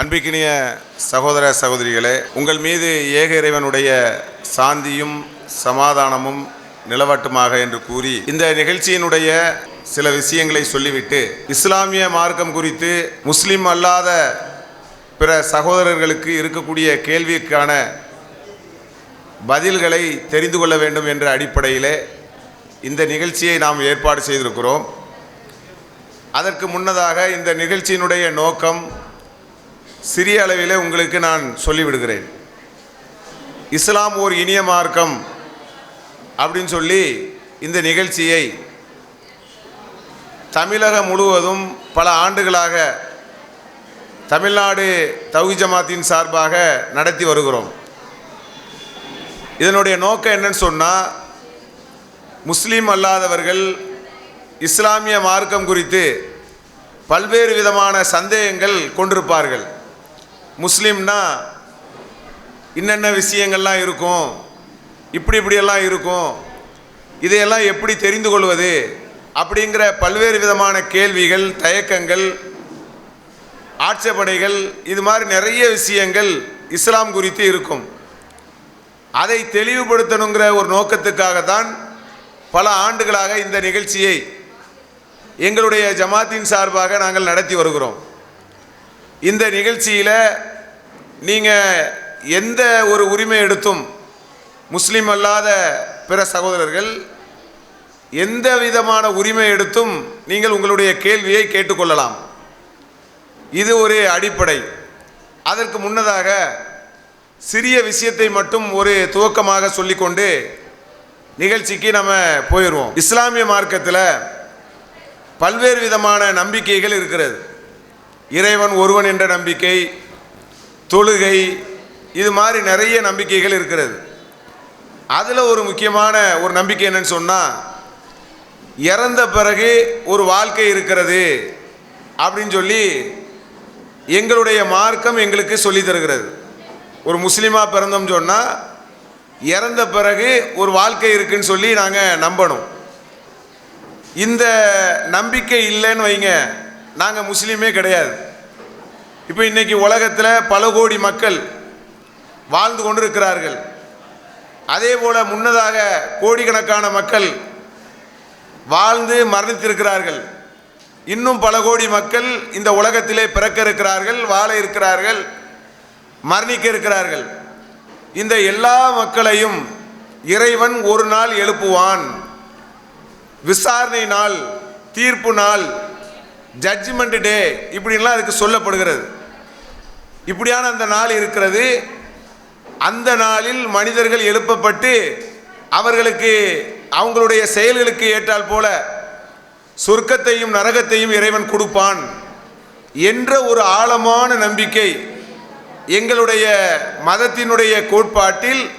அன்பிக்கினிய சகோதர சகோதரிகளே உங்கள் மீது ஏக இறைவனுடைய சாந்தியும் சமாதானமும் நிலவட்டுமாக என்று கூறி இந்த நிகழ்ச்சியினுடைய சில விஷயங்களை சொல்லிவிட்டு இஸ்லாமிய மார்க்கம் குறித்து முஸ்லிம் அல்லாத பிற சகோதரர்களுக்கு இருக்கக்கூடிய கேள்விக்கான பதில்களை தெரிந்து கொள்ள வேண்டும் என்ற அடிப்படையிலே இந்த நிகழ்ச்சியை நாம் ஏற்பாடு செய்திருக்கிறோம். அதற்கு முன்னதாக இந்த நிகழ்ச்சியினுடைய நோக்கம் சிறிய அளவில் உங்களுக்கு நான் சொல்லிவிடுகிறேன். இஸ்லாம் ஓர் இனிய மார்க்கம் அப்படின்னு சொல்லி இந்த நிகழ்ச்சியை தமிழகம் முழுவதும் பல ஆண்டுகளாக தமிழ்நாடு தௌஹி ஜமாத்தின் சார்பாக நடத்தி வருகிறோம். இதனுடைய நோக்கம் என்னன்னு சொன்னால் முஸ்லீம் அல்லாதவர்கள் இஸ்லாமிய மார்க்கம் குறித்து பல்வேறு விதமான சந்தேகங்கள் கொண்டிருப்பார்கள். முஸ்லீம்னா இன்னென்ன விஷயங்கள்லாம் இருக்கும்? இப்படி இப்படியெல்லாம் இருக்கும். இதையெல்லாம் எப்படி தெரிந்து கொள்வது? அப்படிங்கிற பல்வேறு விதமான கேள்விகள் தயக்கங்கள் ஆட்சேபனைகள் இது மாதிரி நிறைய விஷயங்கள் இஸ்லாம் குறித்து இருக்கும். அதை தெளிவுபடுத்தணுங்கிற ஒரு நோக்கத்துக்காக தான் பல ஆண்டுகளாக இந்த நிகழ்ச்சியை எங்களுடைய ஜமாத்தின் சார்பாக நாங்கள் நடத்தி வருகிறோம். இந்த நிகழ்ச்சியில் நீங்கள் எந்த ஒரு உரிமை எடுத்தும் முஸ்லீம் அல்லாத பிற சகோதரர்கள் எந்த விதமான உரிமை எடுத்தும் நீங்கள் உங்களுடைய கேள்வியை கேட்டுக்கொள்ளலாம். இது ஒரு அடிப்படை. அதற்கு முன்னதாக சிறிய விஷயத்தை மட்டும் ஒரு துவக்கமாக சொல்லிக்கொண்டு நிகழ்ச்சிக்கு நம்ம போயிடுவோம். இஸ்லாமிய மார்க்கத்தில் பல்வேறு விதமான நம்பிக்கைகள் இருக்கிறது. இறைவன் ஒருவன் என்ற நம்பிக்கை தொழுகை இது மாதிரி நிறைய நம்பிக்கைகள் இருக்கிறது. அதில் ஒரு முக்கியமான ஒரு நம்பிக்கை என்னன்னு சொன்னால் இறந்த பிறகு ஒரு வாழ்க்கை இருக்கிறது அப்படின்னு சொல்லி எங்களுடைய மார்க்கம் எங்களுக்கு சொல்லி தருகிறது. ஒரு முஸ்லீமாக பிறந்தோம் சொன்னால் இறந்த பிறகு ஒரு வாழ்க்கை இருக்குன்னு சொல்லி நாங்கள் நம்பணும். இந்த நம்பிக்கை இல்லைன்னு வைங்க. நாங்கள் முஸ்லீமே கிடையாது. இப்போ இன்றைக்கி உலகத்தில் பல கோடி மக்கள் வாழ்ந்து கொண்டிருக்கிறார்கள். அதே போல் முன்னதாக கோடிக்கணக்கான மக்கள் வாழ்ந்து மரணித்திருக்கிறார்கள். இன்னும் பல கோடி மக்கள் இந்த உலகத்திலே பிறக்க இருக்கிறார்கள் வாழ இருக்கிறார்கள் மரணிக்க இருக்கிறார்கள். இந்த எல்லா மக்களையும் இறைவன் ஒரு நாள் எழுப்புவான். விசாரணை நாள் தீர்ப்பு நாள் ஜட்ஜ்மெண்ட் டே இப்படின்லாம் அதுக்கு சொல்லப்படுகிறது. இப்படியான அந்த நாள் இருக்கிறது. அந்த நாளில் மனிதர்கள் எழுப்பப்பட்டு அவர்களுக்கு அவங்களுடைய செயல்களுக்கு ஏற்றால் போல சொர்க்கத்தையும் நரகத்தையும் இறைவன் கொடுப்பான் என்ற ஒரு ஆழமான நம்பிக்கை எங்களுடைய மதத்தினுடைய கோட்பாட்டில்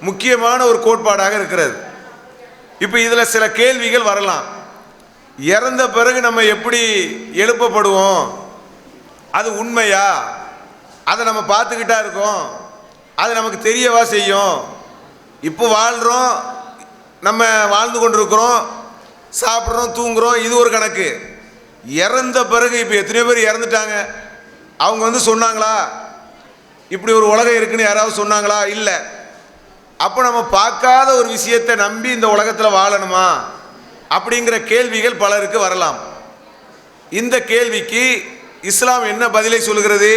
முக்கியமான ஒரு கோட்பாடாக இருக்கிறது. இப்போ இதில் சில கேள்விகள் வரலாம். இறந்த பிறகு நம்ம எப்படி எழுப்பப்படுவோம்? அது உண்மையா? அதை நம்ம பார்த்துக்கிட்டா இருக்கோம். அது நமக்கு தெரியவா செய்யும்? இப்போ வாழ்கிறோம் நம்ம வாழ்ந்து கொண்டிருக்கிறோம் சாப்பிட்றோம் தூங்குறோம் இது ஒரு கணக்கு. இறந்த பிறகு இப்போ எத்தனையோ பேர் இறந்துட்டாங்க. அவங்க வந்து சொன்னாங்களா? இப்படி ஒரு உலகம் இருக்குன்னு யாராவது சொன்னாங்களா? இல்லை. அப்போ நம்ம பார்க்காத ஒரு விஷயத்தை நம்பி இந்த உலகத்தில் வாழணுமா? அப்படிங்கிற கேள்விகள் பலருக்கு வரலாம். இந்த கேள்விக்கு இஸ்லாம் என்ன பதிலை சொல்கிறது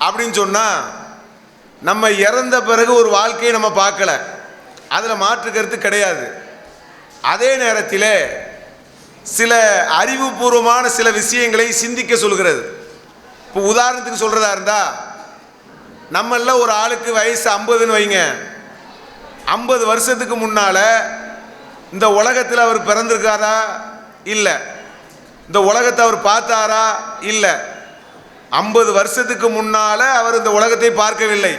அப்படின்னு சொன்னால் நம்ம இறந்த பிறகு ஒரு வாழ்க்கையை நம்ம பார்க்கல. அதில் மாற்று கருத்து கிடையாது. அதே நேரத்தில் சில அறிவுபூர்வமான சில விஷயங்களை சிந்திக்க சொல்கிறது. இப்போ உதாரணத்துக்கு சொல்கிறதா இருந்தால் நம்மள ஒரு ஆளுக்கு வயசு ஐம்பதுன்னு வைங்க. ஐம்பது வருஷத்துக்கு முன்னால் இந்த உலகத்தில் அவர் பிறந்திருக்காரா? இல்லை. இந்த உலகத்தை அவர் பார்த்தாரா? இல்லை. ஐம்பது வருஷத்துக்கு முன்னால் அவர் இந்த உலகத்தை பார்க்கவில்லை.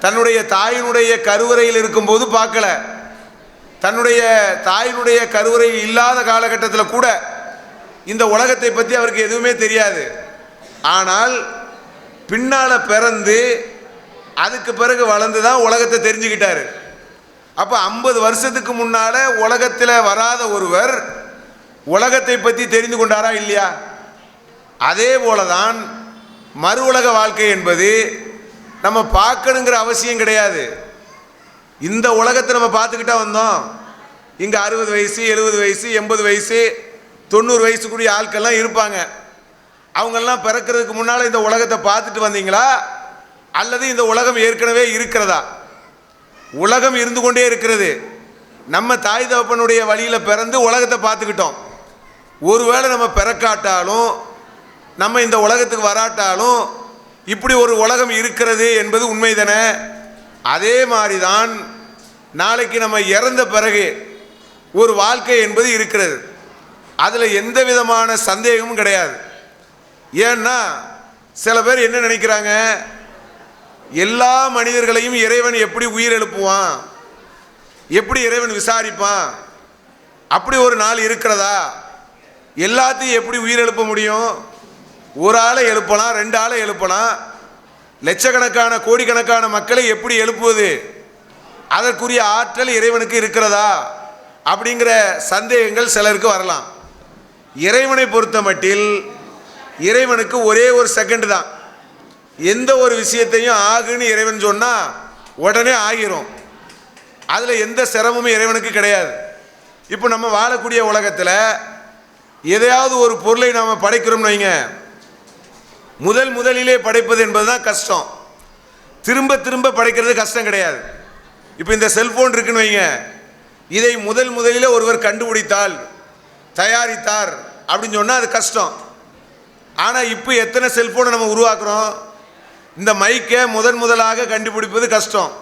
தன்னுடைய தாயினுடைய கருவறையில் இருக்கும்போது பார்க்கல. தன்னுடைய தாயினுடைய கருவறை இல்லாத காலகட்டத்தில் கூட இந்த உலகத்தை பற்றி அவருக்கு எதுவுமே தெரியாது. ஆனால் பின்னால் பிறந்து அதுக்கு பிறகு வளர்ந்து தான் உலகத்தை தெரிஞ்சுக்கிட்டாரு. அப்போ ஐம்பது வருஷத்துக்கு முன்னால் உலகத்தில் வராத ஒருவர் உலகத்தை பற்றி தெரிந்து கொண்டாரா இல்லையா? அதே போல தான் மறு உலக வாழ்க்கை என்பது நம்ம பார்க்கணுங்கிற அவசியம் கிடையாது. இந்த உலகத்தை நம்ம பார்த்துக்கிட்டா வந்தோம். இங்கே அறுபது வயசு எழுபது வயசு எண்பது வயசு தொண்ணூறு வயசுக்குரிய ஆட்கள்லாம் இருப்பாங்க. அவங்கெல்லாம் பிறக்கிறதுக்கு முன்னால் இந்த உலகத்தை பார்த்துட்டு வந்தீங்களா? அல்லது இந்த உலகம் ஏற்கனவே இருக்கிறதா? உலகம் இருந்து கொண்டே இருக்கிறது. நம்ம தாய் தகப்பனுடைய வழியில் பிறந்து உலகத்தை பார்த்துக்கிட்டோம். ஒருவேளை நம்ம பிறக்காட்டாலும் நம்ம இந்த உலகத்துக்கு வராட்டாலும் இப்படி ஒரு உலகம் இருக்கிறது என்பது உண்மைதானே? அதே மாதிரி தான் நாளைக்கு நம்ம இறந்த பிறகு ஒரு வாழ்க்கை என்பது இருக்கிறது. அதில் எந்த விதமான சந்தேகமும் கிடையாது. ஏன்னா சில பேர் என்ன நினைக்கிறாங்க? எல்லா மனிதர்களையும் இறைவன் எப்படி உயிர் எழுப்புவான்? எப்படி இறைவன் விசாரிப்பான்? அப்படி ஒரு நாள் இருக்கிறதா? எல்லாத்தையும் எப்படி உயிர் எழுப்ப முடியும்? ஒரு ஆளை எழுப்பலாம் ரெண்டு ஆளை எழுப்பலாம். லட்சக்கணக்கான கோடிக்கணக்கான மக்களை எப்படி எழுப்புவது? அதற்குரிய ஆற்றல் இறைவனுக்கு இருக்கிறதா? அப்படிங்கிற சந்தேகங்கள் சிலருக்கு வரலாம். இறைவனை பொறுத்த மட்டில் இறைவனுக்கு ஒரே ஒரு செகண்ட் தான். எந்த ஒரு விஷயத்தையும் ஆகுன்னு இறைவன் சொன்னால் உடனே ஆகிரும். அதில் எந்த சிரமமும் இறைவனுக்கு கிடையாது. இப்போ நம்ம வாழக்கூடிய உலகத்தில் எதையாவது ஒரு பொருளை நாம் படைக்கிறோம்னு வைங்க. முதல் முதலிலே படைப்பது என்பது தான் கஷ்டம். திரும்ப திரும்ப படைக்கிறது கஷ்டம் கிடையாது. இப்போ இந்த செல்ஃபோன் இருக்குன்னு வைங்க. இதை முதல் முதலிலே ஒருவர் கண்டுபிடித்தால் தயாரித்தார் அப்படின்னு சொன்னால் அது கஷ்டம். ஆனால் இப்போ எத்தனை செல்ஃபோனை நம்ம உருவாக்குறோம்? இந்த மைக்கை முதன் முதலாக கண்டுபிடிப்பது கஷ்டம்.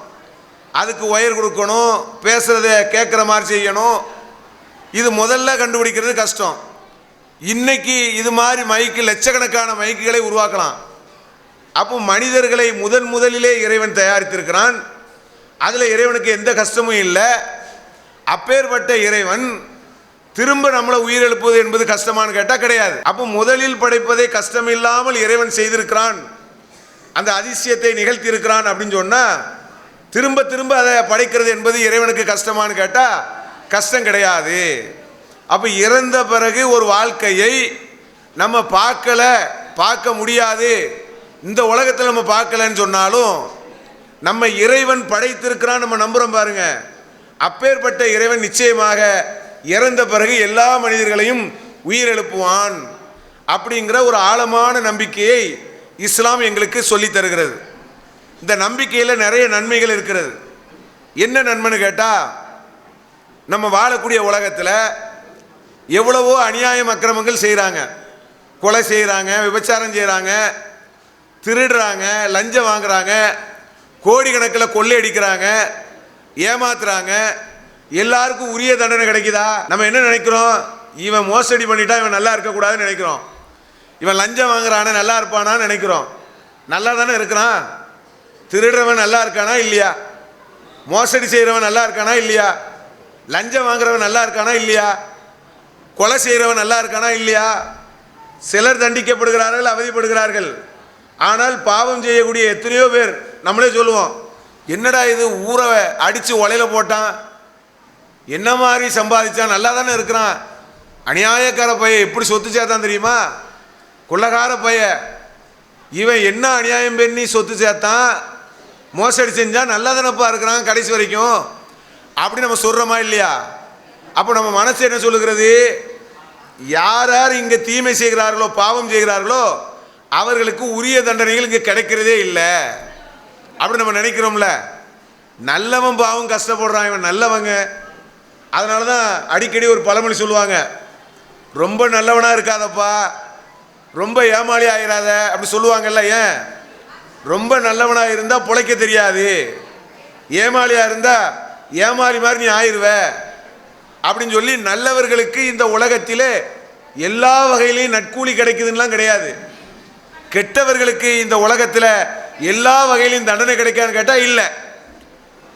அதுக்கு ஒயர் கொடுக்கணும் பேசுகிறத கேட்குற மாதிரி செய்யணும். இது முதல்ல கண்டுபிடிக்கிறது கஷ்டம். இன்னைக்கு இது மாதிரி மைக்கு லட்சக்கணக்கான மைக்குகளை உருவாக்கலாம். அப்போ மனிதர்களை முதன் முதலிலே இறைவன் தயாரித்திருக்கிறான். அதில் இறைவனுக்கு எந்த கஷ்டமும் இல்லை. அப்பேற்பட்ட இறைவன் திரும்ப நம்மளை உயிரெழுப்புவது என்பது கஷ்டமானு கேட்டால் கிடையாது. அப்போ முதலில் படைப்பதை கஷ்டம் இல்லாமல் இறைவன் செய்திருக்கிறான். அந்த அதிசயத்தை நிகழ்த்தி இருக்கிறான் அப்படின்னு சொன்னால் திரும்ப திரும்ப அதை படைக்கிறது என்பது இறைவனுக்கு கஷ்டமானு கேட்டால் கஷ்டம் கிடையாது. அப்போ இறந்த பிறகு ஒரு வாழ்க்கையை நம்ம பார்க்கல பார்க்க முடியாது. இந்த உலகத்தில் நம்ம பார்க்கலன்னு சொன்னாலும் நம்ம இறைவன் படைத்திருக்கிறான் நம்ம நம்புகிறோம் பாருங்க. அப்பேற்பட்ட இறைவன் நிச்சயமாக இறந்த பிறகு எல்லா மனிதர்களையும் உயிரெழுப்புவான் அப்படிங்கிற ஒரு ஆழமான நம்பிக்கையை இஸ்லாம் எங்களுக்கு சொல்லி தருகிறது. இந்த நம்பிக்கையில் நிறைய நன்மைகள் இருக்கிறது. என்ன நன்மைன்னு கேட்டால் நம்ம வாழக்கூடிய உலகத்தில் எவ்வளவோ அநியாயம் அக்கிரமங்கள் செய்கிறாங்க கொலை செய்கிறாங்க விபச்சாரம் செய்கிறாங்க திருடுறாங்க லஞ்சம் வாங்குறாங்க கோடிக்கணக்கில் கொள்ளையடிக்கிறாங்க ஏமாத்துறாங்க. எல்லாருக்கும் உரிய தண்டனை கிடைக்குதா? நம்ம என்ன நினைக்கிறோம்? இவன் மோசடி பண்ணிட்டா இவன் நல்லா இருக்கக்கூடாதுன்னு நினைக்கிறோம். இவன் லஞ்சம் வாங்குறானே நல்லா இருப்பானான்னு நினைக்கிறோம். நல்லா தானே இருக்கிறான்? திருடுறவன் நல்லா இருக்கானா இல்லையா? மோசடி செய்கிறவன் நல்லா இருக்கானா இல்லையா? லஞ்சம் வாங்குறவன் நல்லா இருக்கானா இல்லையா? கொலை செய்கிறவன் நல்லா இருக்கானா இல்லையா? சிலர் தண்டிக்கப்படுகிறார்கள் அவதிப்படுகிறார்கள். ஆனால் பாவம் செய்யக்கூடிய எத்தனையோ பேர் நம்மளே சொல்லுவோம் என்னடா இது ஊரை அடித்து உலையில போட்டான்? என்ன மாதிரி சம்பாதிச்சான்? நல்லா தானே இருக்கிறான்? அநியாயக்கார பையன் எப்படி சொத்து சேர்த்தான் தெரியுமா? கொள்ளக்கார பையன் இவன் என்ன அநியாயம் பண்ணி சொத்து சேர்த்தான். மோசடி செஞ்சால் நல்லா தானப்பா இருக்கிறான் கடைசி வரைக்கும். அப்படி நம்ம சொல்கிறோமா இல்லையா? அப்போ நம்ம மனசு என்ன சொல்லுகிறது? யார் யார் இங்கே தீமை செய்கிறார்களோ பாவம் செய்கிறார்களோ அவர்களுக்கு உரிய தண்டனைகள் இங்கே கிடைக்கிறதே இல்லை. அப்படி நம்ம நினைக்கிறோம்ல. நல்லவன் பாவம் கஷ்டப்படுறான் இவன் நல்லவங்க. அதனால தான் அடிக்கடி ஒரு பழமொழி சொல்லுவாங்க. ரொம்ப நல்லவனாக இருக்காதப்பா. ரொம்ப ஏமாளி ஆகிறாத அப்படி சொல்லுவாங்கல்ல ஏன்? ரொம்ப நல்லவனாக இருந்தால் பிழைக்க தெரியாது. ஏமாளியாக இருந்தால் ஏமாளி மாதிரி நீ ஆயிடுவ அப்படின்னு சொல்லி நல்லவர்களுக்கு இந்த உலகத்திலே எல்லா வகையிலையும் நட்கூலி கிடைக்குதுன்னெலாம் கிடையாது. கெட்டவர்களுக்கு இந்த உலகத்தில் எல்லா வகையிலையும் தண்டனை கிடைக்கான்னு கேட்டால் இல்லை.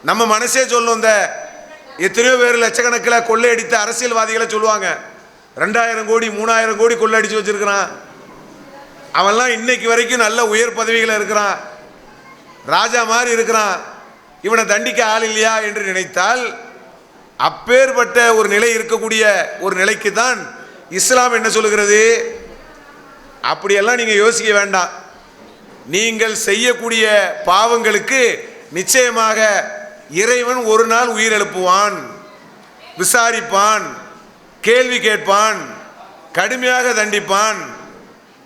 நம்ம மனசே சொல்லும் இந்த எத்தனையோ பேர் லட்சக்கணக்கில் கொள்ளையடித்த அரசியல்வாதிகளை சொல்லுவாங்க. ரெண்டாயிரம் கோடி மூணாயிரம் கோடி கொள்ளையடிச்சு வச்சுருக்கிறான். அவன்லாம் இன்னைக்கு வரைக்கும் நல்ல உயர் பதவியில் இருக்கிறான். ராஜா மாதிரி இருக்கிறான். இவனை தண்டிக்க ஆள் இல்லையா என்று நினைத்தால் அப்பேற்பட்ட ஒரு நிலை இருக்கக்கூடிய ஒரு நிலைக்கு தான் இஸ்லாம் என்ன சொல்லுகிறது? அப்படியெல்லாம் நீங்கள் யோசிக்க வேண்டாம். நீங்கள் செய்யக்கூடிய பாவங்களுக்கு நிச்சயமாக இறைவன் ஒரு நாள் உயிர் எழுப்புவான். விசாரிப்பான். கேள்வி கேட்பான். கடுமையாக தண்டிப்பான்.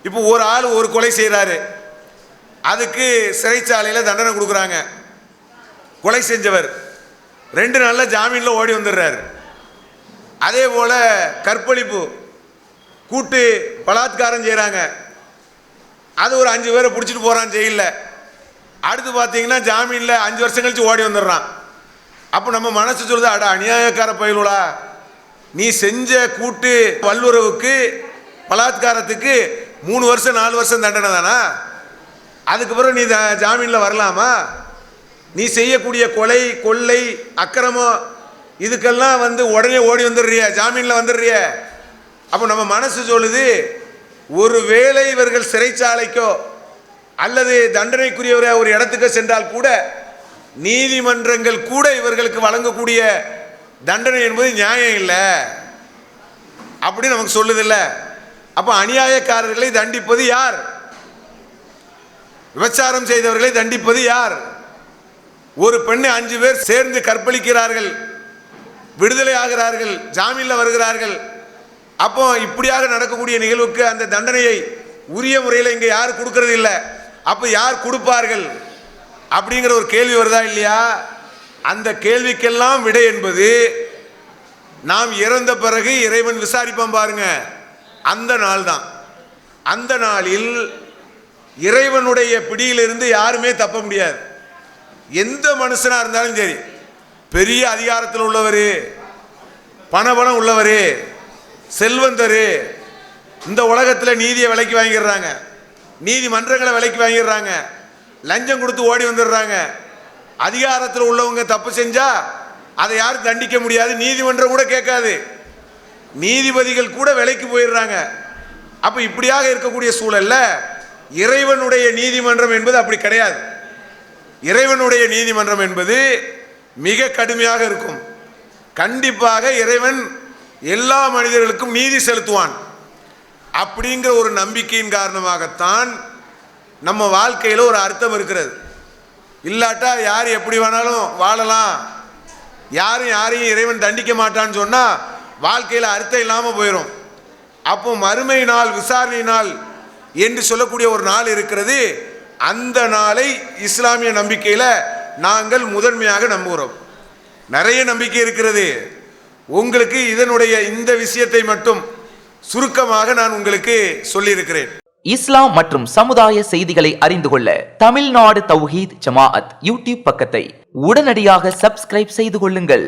இப்போ ஒரு ஆள் ஒரு கொலை செய்கிறாரு அதுக்கு சிறைச்சாலையில் தண்டனை கொடுக்குறாங்க. கொலை செஞ்சவர். ரெண்டு நாளில் ஜாமீனில் ஓடி வந்துடுறாரு. அதே போல் கற்பழிப்பு. கூட்டு பலாத்காரம் செய்கிறாங்க அது ஒரு அஞ்சு பேரை பிடிச்சிட்டு போகிறான் ஜெயிலில். அடுத்து பார்த்தீங்கன்னா ஜாமீனில் அஞ்சு வருஷம் கழித்து ஓடி வந்துடுறான். அப்போ நம்ம மனசு சொல்லுது அட அநியாயக்கார பயிலுடா. நீ செஞ்ச கூட்டு வல்லுறவுக்கு பலாத்காரத்துக்கு மூணு வருஷம் நாலு வருஷம் தண்டனை தானா? அதுக்கப்புறம் நீ ஜாமீனில் வரலாமா? நீ செய்யக்கூடிய கொலை கொள்ளை அக்கிரமம் இதுக்கெல்லாம் வந்து உடனே ஓடி வந்துடுறிய ஜாமீனில் வந்துடுறிய. அப்போ நம்ம மனசு சொல்லுது ஒரு வேளை இவர்கள் சிறைச்சாலைக்கோ அல்லது தண்டனைக்குரியவரை ஒரு இடத்துக்கு சென்றால் கூட நீதிமன்றங்கள் கூட இவர்களுக்கு வழங்கக்கூடிய தண்டனை என்பது நியாயம் இல்லை. அப்படி நமக்கு சொல்லுதில்ல. அப்போ அநியாயக்காரர்களை தண்டிப்பது யார்? விபச்சாரம் செய்தவர்களை தண்டிப்பது யார்? ஒரு பெண்ணை அஞ்சு பேர் சேர்ந்து கற்பழிக்கிறார்கள் விடுதலை ஆகிறார்கள் ஜாமீனில் வருகிறார்கள். அப்போ இப்படியாக நடக்கக்கூடிய நிகழ்வுக்கு அந்த தண்டனையை உரிய முறையில் இங்கே யார் கொடுக்கறது இல்லை. அப்போ யார் கொடுப்பார்கள்? அப்படிங்கிற ஒரு கேள்வி வருதா இல்லையா? அந்த கேள்விக்கெல்லாம் விடை என்பது நாம் இறந்த பிறகு இறைவன் விசாரிப்பான் பாருங்கள் அந்த நாள் தான் அந்த நாளில் இறைவனுடைய பிடியிலிருந்து யாருமே தப்ப முடியாது. எந்த மனுஷனாக இருந்தாலும் சரி பெரிய அதிகாரத்தில் உள்ளவர் பணபலம் உள்ளவர் செல்வந்தர் இந்த உலகத்தில் நீதியை விலைக்கு வாங்கிடுறாங்க. நீதிமன்றங்களை விலைக்கு வாங்கிடுறாங்க. லஞ்சம் கொடுத்து ஓடி வந்துடுறாங்க. அதிகாரத்தில் உள்ளவங்க தப்பு செஞ்சால் அதை யாரும் தண்டிக்க முடியாது நீதிமன்றம் கூட கேட்காது. நீதிபதிகள் கூட விலைக்கு போயிடுறாங்க. அப்போ இப்படியாக இருக்கக்கூடிய சூழல்ல இறைவனுடைய நீதிமன்றம் என்பது அப்படி கிடையாது. இறைவனுடைய நீதிமன்றம் என்பது மிக கடுமையாக இருக்கும். கண்டிப்பாக இறைவன் எல்லா மனிதர்களுக்கும் நீதி செலுத்துவான். அப்படிங்கிற ஒரு நம்பிக்கையின் காரணமாகத்தான் நம்ம வாழ்க்கையில் ஒரு அர்த்தம் இருக்கிறது. இல்லாட்டா யார் எப்படி வேணாலும் வாழலாம். யாரும் யாரையும் இறைவன் தண்டிக்க மாட்டான்னு சொன்னால் வாழ்க்கையில் அர்த்தம் இல்லாமல் போயிடும் அப்போ மறுமை நாள் விசாரணை நாள் என்று சொல்லக்கூடிய ஒரு நாள் இருக்கிறது. அந்த நாளை இஸ்லாமிய நம்பிக்கையில் நாங்கள் முதன்மையாக நம்புகிறோம். நிறைய நம்பிக்கை இருக்கிறது. உங்களுக்கு இதனுடைய இந்த விஷயத்தை மட்டும் சுருக்கமாக நான் உங்களுக்கு சொல்லியிருக்கிறேன். இஸ்லாம் மற்றும் சமுதாய செய்திகளை அறிந்து கொள்ள தமிழ்நாடு தௌஹீத் ஜமாஅத் யூடியூப் பக்கத்தை உடனடியாக சப்ஸ்கிரைப் செய்து கொள்ளுங்கள்.